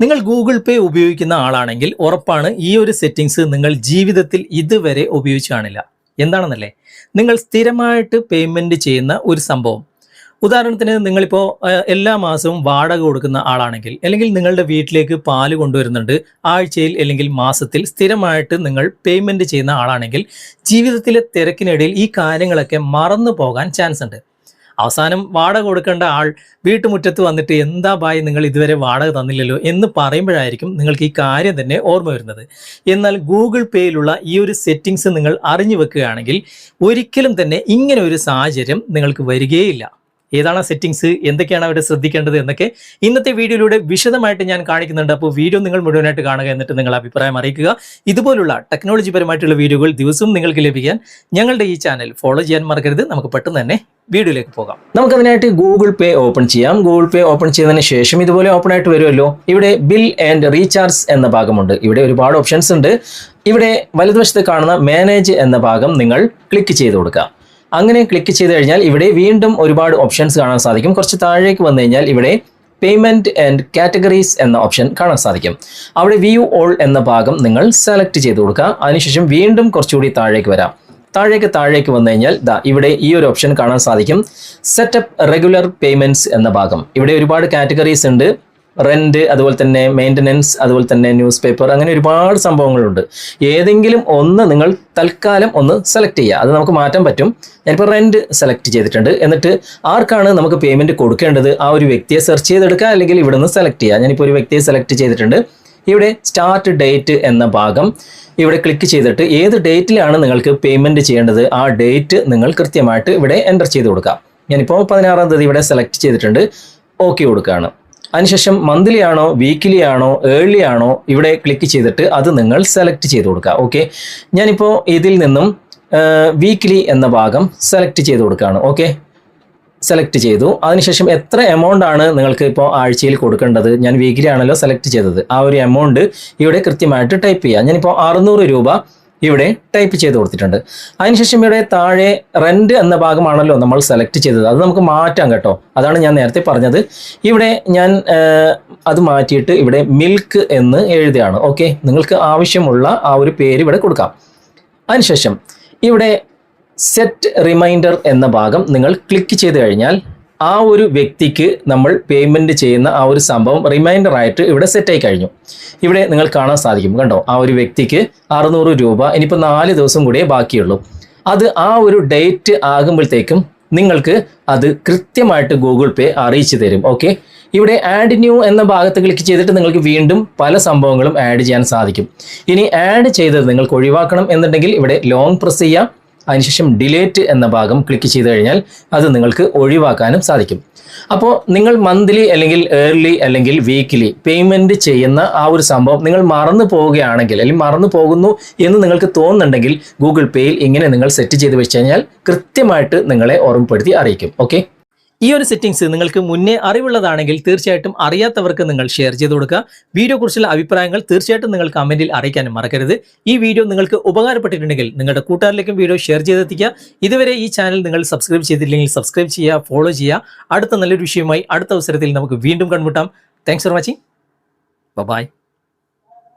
നിങ്ങൾ ഗൂഗിൾ പേ ഉപയോഗിക്കുന്ന ആളാണെങ്കിൽ ഉറപ്പാണ് ഈ ഒരു സെറ്റിങ്സ് നിങ്ങൾ ജീവിതത്തിൽ ഇതുവരെ ഉപയോഗിച്ച് കാണില്ല. എന്താണെന്നല്ലേ? നിങ്ങൾ സ്ഥിരമായിട്ട് പേയ്മെന്റ് ചെയ്യുന്ന ഒരു സംഭവം. ഉദാഹരണത്തിന് നിങ്ങളിപ്പോൾ എല്ലാ മാസവും വാടക കൊടുക്കുന്ന ആളാണെങ്കിൽ അല്ലെങ്കിൽ നിങ്ങളുടെ വീട്ടിലേക്ക് പാൽ കൊണ്ടുവരുന്നുണ്ട് ആഴ്ചയിൽ അല്ലെങ്കിൽ മാസത്തിൽ സ്ഥിരമായിട്ട് നിങ്ങൾ പേയ്മെന്റ് ചെയ്യുന്ന ആളാണെങ്കിൽ ജീവിതത്തിലെ തിരക്കിനിടയിൽ ഈ കാര്യങ്ങളൊക്കെ മറന്നു പോകാൻ ചാൻസ് ഉണ്ട്. അവസാനം വാടക കൊടുക്കേണ്ട ആൾ വീട്ടുമുറ്റത്ത് വന്നിട്ട് എന്താ ബായി നിങ്ങൾ ഇതുവരെ വാടക തന്നില്ലല്ലോ? എന്ന് പറയുമ്പോഴായിരിക്കും നിങ്ങൾക്ക് ഈ കാര്യം തന്നെ ഓർമ്മ വരുന്നത്. എന്നാൽ ഗൂഗിൾ പേയിലുള്ള ഈ ഒരു സെറ്റിങ്സ് നിങ്ങൾ അറിഞ്ഞു വെക്കുകയാണെങ്കിൽ ഒരിക്കലും തന്നെ ഇങ്ങനെ ഒരു സാഹചര്യം നിങ്ങൾക്ക് വരികയില്ല. ഏതാണ് സെറ്റിങ്സ് എന്തൊക്കെയാണ് അവിടെ ശ്രദ്ധിക്കേണ്ടത് എന്നൊക്കെ ഇന്നത്തെ വീഡിയോയിലൂടെ വിശദമായിട്ട് ഞാൻ കാണിക്കുന്നുണ്ട്. അപ്പോൾ വീഡിയോ നിങ്ങൾ മുഴുവനായിട്ട് കാണുക എന്നിട്ട് നിങ്ങൾ അഭിപ്രായം അറിയിക്കുക. ഇതുപോലുള്ള ടെക്നോളജി പരമായിട്ടുള്ള വീഡിയോകൾ ദിവസവും നിങ്ങൾക്ക് ലഭിക്കാൻ ഞങ്ങളുടെ ഈ ചാനൽ ഫോളോ ചെയ്യാൻ മറക്കരുത്. നമുക്ക് പെട്ടെന്ന് തന്നെ വീഡിയോയിലേക്ക് പോകാം. നമുക്ക് അതിനായിട്ട് ഗൂഗിൾ പേ ഓപ്പൺ ചെയ്യാം. ഗൂഗിൾ പേ ഓപ്പൺ ചെയ്തതിന് ശേഷം ഇതുപോലെ ഓപ്പൺ ആയിട്ട് വരുമല്ലോ. ഇവിടെ ബിൽ ആൻഡ് റീചാർജ് എന്ന ഭാഗമുണ്ട്. ഇവിടെ ഒരുപാട് ഓപ്ഷൻസ് ഉണ്ട്. ഇവിടെ വലതുവശത്ത് കാണുന്ന മാനേജ് എന്ന ഭാഗം നിങ്ങൾ ക്ലിക്ക് ചെയ്ത് കൊടുക്കുക. അങ്ങനെ ക്ലിക്ക് ചെയ്ത് കഴിഞ്ഞാൽ ഇവിടെ വീണ്ടും ഒരുപാട് ഓപ്ഷൻസ് കാണാൻ സാധിക്കും. കുറച്ച് താഴേക്ക് വന്നു കഴിഞ്ഞാൽ ഇവിടെ പേയ്മെന്റ് ആൻഡ് കാറ്റഗറീസ് എന്ന ഓപ്ഷൻ കാണാൻ സാധിക്കും. അവിടെ വ്യൂ ഓൾ എന്ന ഭാഗം നിങ്ങൾ സെലക്ട് ചെയ്ത് കൊടുക്കുക. അതിനുശേഷം വീണ്ടും കുറച്ചുകൂടി താഴേക്ക് വരാം. താഴേക്ക് താഴേക്ക് വന്നു കഴിഞ്ഞാൽ ദാ ഇവിടെ ഈ ഒരു ഓപ്ഷൻ കാണാൻ സാധിക്കും. സെറ്റപ്പ് റെഗുലർ പേയ്മെന്റ്സ് എന്ന ഭാഗം. ഇവിടെ ഒരുപാട് കാറ്റഗറീസ് ഉണ്ട്. റെന്റ് അതുപോലെ തന്നെ മെയിന്റനൻസ് അതുപോലെ തന്നെ ന്യൂസ് പേപ്പർ അങ്ങനെ ഒരുപാട് സംഭവങ്ങളുണ്ട്. ഏതെങ്കിലും ഒന്ന് നിങ്ങൾ തൽക്കാലം ഒന്ന് സെലക്ട് ചെയ്യുക. അത് നമുക്ക് മാറ്റാൻ പറ്റും. ഞാനിപ്പോൾ റെന്റ് സെലക്ട് ചെയ്തിട്ടുണ്ട്. എന്നിട്ട് ആർക്കാണ് നമുക്ക് പേയ്മെന്റ് കൊടുക്കേണ്ടത്? ആ ഒരു വ്യക്തിയെ സെർച്ച് ചെയ്തെടുക്കുക അല്ലെങ്കിൽ ഇവിടുന്ന് സെലക്ട് ചെയ്യുക. ഞാനിപ്പോൾ ഒരു വ്യക്തിയെ സെലക്ട് ചെയ്തിട്ടുണ്ട്. ഇവിടെ സ്റ്റാർട്ട് ഡേറ്റ് എന്ന ഭാഗം. ഇവിടെ ക്ലിക്ക് ചെയ്തിട്ട് ഏത് ഡേറ്റിലാണ് നിങ്ങൾക്ക് പേയ്മെന്റ് ചെയ്യേണ്ടത്? ആ ഡേറ്റ് നിങ്ങൾ കൃത്യമായിട്ട് ഇവിടെ എന്റർ ചെയ്ത് കൊടുക്കുക. ഞാനിപ്പോൾ പതിനാറാം തീയതി ഇവിടെ സെലക്ട് ചെയ്തിട്ടുണ്ട്. ഓക്കെ കൊടുക്കുകയാണ്. അതിനുശേഷം മന്ത്ലി ആണോ വീക്കിലി ആണോ ഏർലി ആണോ ഇവിടെ ക്ലിക്ക് ചെയ്തിട്ട് അത് നിങ്ങൾ സെലക്ട് ചെയ്ത് കൊടുക്കുക. ഓക്കെ ഞാനിപ്പോൾ ഇതിൽ നിന്നും വീക്കിലി എന്ന ഭാഗം സെലക്ട് ചെയ്ത് കൊടുക്കുകയാണ്. ഓക്കെ സെലക്ട് ചെയ്തു. അതിനുശേഷം എത്ര എമൗണ്ട് ആണ് നിങ്ങൾക്ക് ഇപ്പോൾ ആഴ്ചയിൽ കൊടുക്കേണ്ടത്? ഞാൻ വീക്കിലി ആണല്ലോ സെലക്ട് ചെയ്തത്. ആ ഒരു എമൗണ്ട് ഇവിടെ കൃത്യമായിട്ട് ടൈപ്പ് ചെയ്യുക ഞാനിപ്പോൾ അറുന്നൂറ് രൂപ ഇവിടെ ടൈപ്പ് ചെയ്ത് കൊടുത്തിട്ടുണ്ട്. അതിനുശേഷം ഇവിടെ താഴെ റെന്റ് എന്ന ഭാഗമാണല്ലോ നമ്മൾ സെലക്ട് ചെയ്തത്. അത് നമുക്ക് മാറ്റാം കേട്ടോ. അതാണ് ഞാൻ നേരത്തെ പറഞ്ഞത്. ഇവിടെ ഞാൻ അത് മാറ്റിയിട്ട് ഇവിടെ മിൽക്ക് എന്ന് എഴുതുകയാണ് ഓക്കെ നിങ്ങൾക്ക് ആവശ്യമുള്ള ആ ഒരു പേര് ഇവിടെ കൊടുക്കാം. അതിനുശേഷം ഇവിടെ സെറ്റ് റിമൈൻഡർ എന്ന ഭാഗം നിങ്ങൾ ക്ലിക്ക് ചെയ്ത് കഴിഞ്ഞാൽ ആ ഒരു വ്യക്തിക്ക് നമ്മൾ പേയ്മെന്റ് ചെയ്യുന്ന ആ ഒരു സംഭവം റിമൈൻഡർ ആയിട്ട് ഇവിടെ സെറ്റായി കഴിഞ്ഞു. ഇവിടെ നിങ്ങൾ കാണാൻ സാധിക്കും. കണ്ടോ? ആ ഒരു വ്യക്തിക്ക് അറുന്നൂറ് രൂപ ഇനിയിപ്പോൾ നാല് ദിവസം കൂടിയേ ബാക്കിയുള്ളൂ. അത് ആ ഒരു ഡേറ്റ് ആകുമ്പോഴത്തേക്കും നിങ്ങൾക്ക് അത് കൃത്യമായിട്ട് ഗൂഗിൾ പേ അറിയിച്ചു തരും. ഓക്കെ ഇവിടെ ആഡ് ന്യൂ എന്ന ഭാഗത്ത് ക്ലിക്ക് ചെയ്തിട്ട് നിങ്ങൾക്ക് വീണ്ടും പല സംഭവങ്ങളും ആഡ് ചെയ്യാൻ സാധിക്കും. ഇനി ആഡ് ചെയ്തത് നിങ്ങൾക്ക് ഒഴിവാക്കണം എന്നുണ്ടെങ്കിൽ ഇവിടെ ലോങ് പ്രസ് ചെയ്യാം. അതിനുശേഷം ഡിലേറ്റ് എന്ന ഭാഗം ക്ലിക്ക് ചെയ്ത് കഴിഞ്ഞാൽ അത് നിങ്ങൾക്ക് ഒഴിവാക്കാനും സാധിക്കും. അപ്പോൾ നിങ്ങൾ മന്ത്ലി അല്ലെങ്കിൽ ഏർലി അല്ലെങ്കിൽ വീക്കിലി പേയ്മെന്റ് ചെയ്യുന്ന ആ ഒരു സംഭവം നിങ്ങൾ മറന്നു പോവുകയാണെങ്കിൽ അല്ലെങ്കിൽ മറന്നു പോകുന്നു എന്ന് നിങ്ങൾക്ക് തോന്നുന്നുണ്ടെങ്കിൽ ഗൂഗിൾ പേയിൽ ഇങ്ങനെ നിങ്ങൾ സെറ്റ് ചെയ്ത് വെച്ച് കഴിഞ്ഞാൽ കൃത്യമായിട്ട് നിങ്ങളെ ഓർമ്മപ്പെടുത്തി അറിയിക്കും. ഓക്കെ ഈ ഒരു സെറ്റിംഗ്സ് നിങ്ങൾക്ക് മുന്നേ അറിവുള്ളതാണെങ്കിൽ തീർച്ചയായിട്ടും അറിയാത്തവർക്ക് നിങ്ങൾ ഷെയർ ചെയ്ത് കൊടുക്കുക. വീഡിയോ കുറിച്ചുള്ള അഭിപ്രായങ്ങൾ തീർച്ചയായിട്ടും നിങ്ങൾ കമന്റിൽ അറിയിക്കാനും മറക്കരുത്. ഈ വീഡിയോ നിങ്ങൾക്ക് ഉപകാരപ്പെട്ടിട്ടുണ്ടെങ്കിൽ നിങ്ങളുടെ കൂട്ടുകാരിലേക്കും വീഡിയോ ഷെയർ ചെയ്തെത്തിക്കുക. ഇതുവരെ ഈ ചാനൽ നിങ്ങൾ സബ്സ്ക്രൈബ് ചെയ്തില്ലെങ്കിൽ സബ്സ്ക്രൈബ് ചെയ്യുക ഫോളോ ചെയ്യുക. അടുത്ത നല്ലൊരു വിഷയവുമായി അടുത്ത അവസരത്തിൽ നമുക്ക് വീണ്ടും കണ്ടുമുട്ടാം. Thanks for watching bye